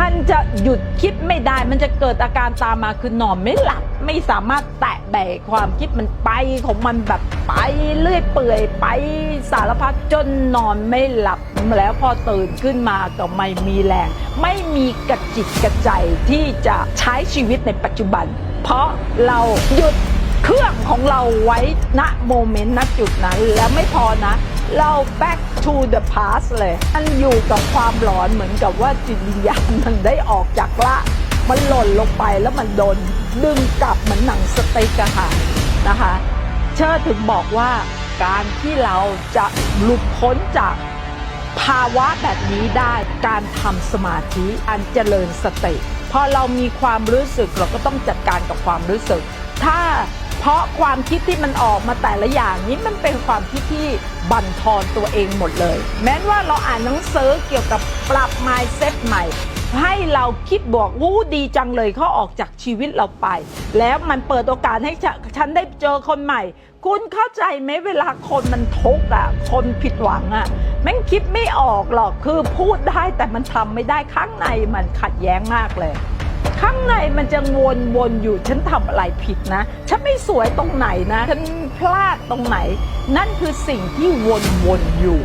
มันจะหยุดคิดไม่ได้ มันจะเกิดอาการตามมาคือนอนไม่หลับ ไม่สามารถแตะแบกความคิดมันไปของมันแบบไปเรื่อยเปื่อยไปสารพัดจนนอนไม่หลับแล้วพอตื่นขึ้นมาก็ไม่มีแรง ไม่มีกระจิตกระใจที่จะใช้ชีวิตในปัจจุบัน เพราะเราหยุด เครื่องของเราไว้ณโมเมนต์ณจุดนั้น แล้วไม่พอนะ เรา back to the past เลยมันอยู่กับความหลอนเหมือนกับว่าจิตวิญญาณมันได้ออกจากละมันหล่นลงไปแล้วมันโดนดึงกลับเหมือนหนังสเติ๊กอะค่ะนะคะ เชิดถึงบอกว่าการที่เราจะหลุดพ้นจากภาวะแบบนี้ได้การทำสมาธิการเจริญสติพอเรามีความรู้สึกเราก็ต้องจัดการกับความรู้สึก ถ้า เพราะความคิดที่มันออกมาแต่ละอย่างนี้มันเป็นความคิดที่บั่นทอนตัวเองหมดเลย แม้ว่าเราอ่านหนังสือเกี่ยวกับปรับ mindset ใหม่ ให้เราคิดบวกวู้ดีจังเลยเขาออกจากชีวิตเราไป แล้วมันเปิดโอกาสให้ฉฉันได้เจอคนใหม่ คุณเข้าใจไหมเวลาคนมันทุกข์อะ คนผิดหวังอะแม่งคิดไม่ออกหรอกคือพูดได้แต่มันทำไม่ได้ข้างในมันขัดแย้งมากเลย ข้างในมันจะวนวนอยู่ฉันทำอะไรผิดนะ ฉันไม่สวยตรงไหนนะ ฉันพลาดตรงไหน นั่นคือสิ่งที่วนวนอยู่